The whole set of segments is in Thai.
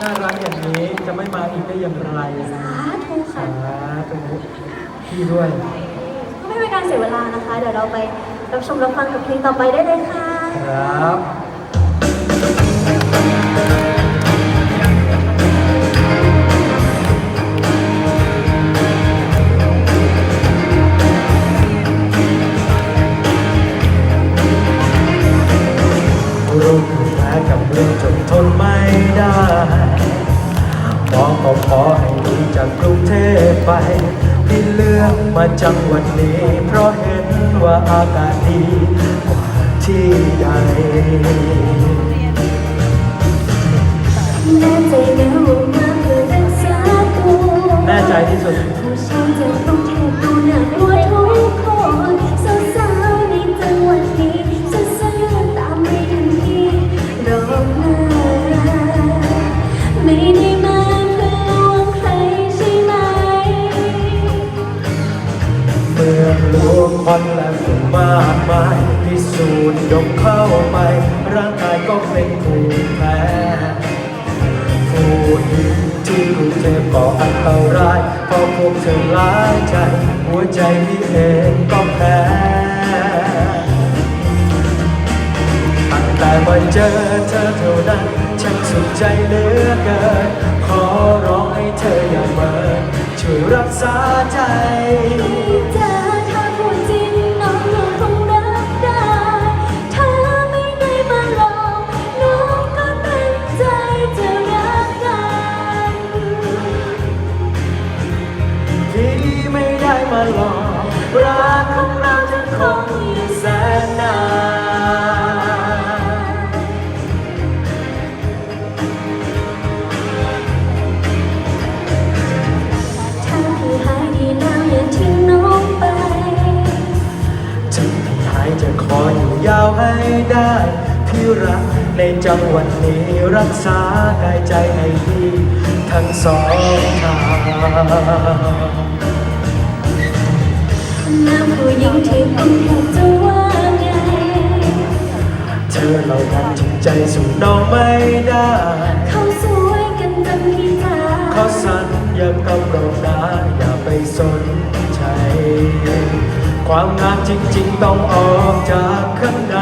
น่ารักอย่างนี้จะไม่มาอีกได้อย่างไรสาธุค่ะ สาธุพี่ด้วย ก็ไม่เป็นการเสียเวลานะคะ เดี๋ยวเราไปรับชมรับฟังกับเพลงต่อไปได้เลยค่ะ ครับรู้แพ้กับเรื่องจ ก็ขอให้หนีจากกรุงเทพไปพี่เลือกมาจังหวัดนี้ เพราะเห็นว่าอากาศดีกว่าที่ใดแน่ใจนะว่ามาเพื่อรักษาตัวแน่ใจที่สุด เข้าไป ร่างกายก็เป็นภูมิแพ้ผู้หญิงที่รุงเทพก็อันตรายพราะพวกเธอร้ายใจ หัวใจพี่เองก็แพ้ตั้งแต่มาเจอเธอเท่านั้นฉันสุขใจเหลือเกิน ขอร้องให้เธออย่าเมินช่วยรักษาใจ ลอกรักของเราจะคงอยู่แสนนานถ้าพี่หายดีแล้วอย่าทิ้งน้องไป ถึงพี่หายจะขออยู่ยาวให้ได้พี่รักในจังหวัดนี้รักษากายใจให้ดีทั้งสองทาง น้ำผู้หญิงที่คุณอยากจะว่าไง เธอเรานั้นจริงใจสู่น้องไม่ได้ เขาสวยกันจนพี่ตาขอสัญญากับเรานะอย่าไปสนใจ ความงามจริงๆต้องออกจากข้างใน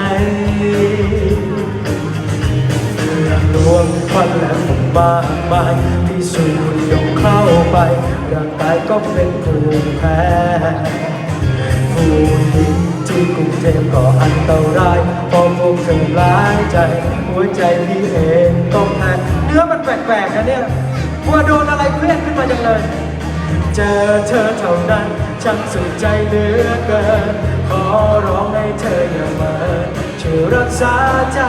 เรื่องลวงควันและฝุ่นมากมายที่สูดยกเข้าไป ร่างกายก็เป็นภูมิแพ้ ผู้หญิงที่กรุงเทพก็อันตรายพอพวกเธอร้ายใจ หัวใจพี่เองก็แพ้เนื้อมันแปลกๆนะเนี่ยว่าโดนอะไรเครียดขึ้นมาจังเลย เจอเธอเท่านั้นช่างสุขใจเหลือเกิน ขอร้องให้เธออย่าเมินช่วยรักษาใจ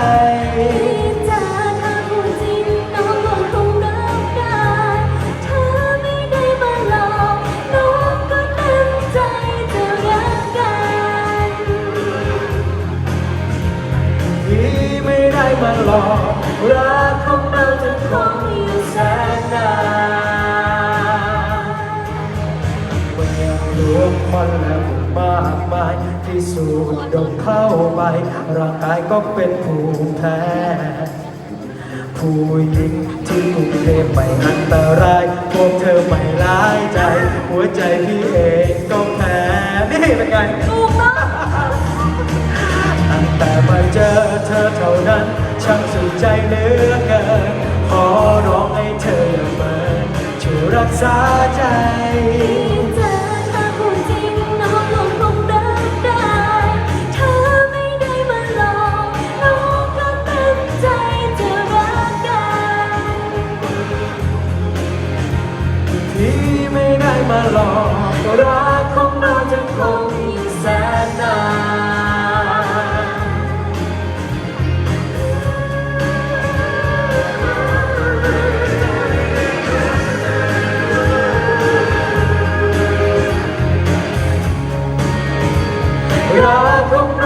ที่ไม่ได้มาหลอกรักของเราจะคงอยู่แสนนานเมื่อรวมควันและคนมากมาย ที่สูดดมเข้าไปร่างกายก็เป็นภูมิแพ้ผู้หญิงที่กรุงเทพไม่อันตราย พวกเธอไม่ร้ายใจ หัวใจพี่เองก็แพ้นี่เป็นไงถูกต้อง อเธอเท่านั้น ช่างสุดใจเหลือเกิน ขอร้องให้เธออย่าเปินช่วยรักษาใจ Gracias.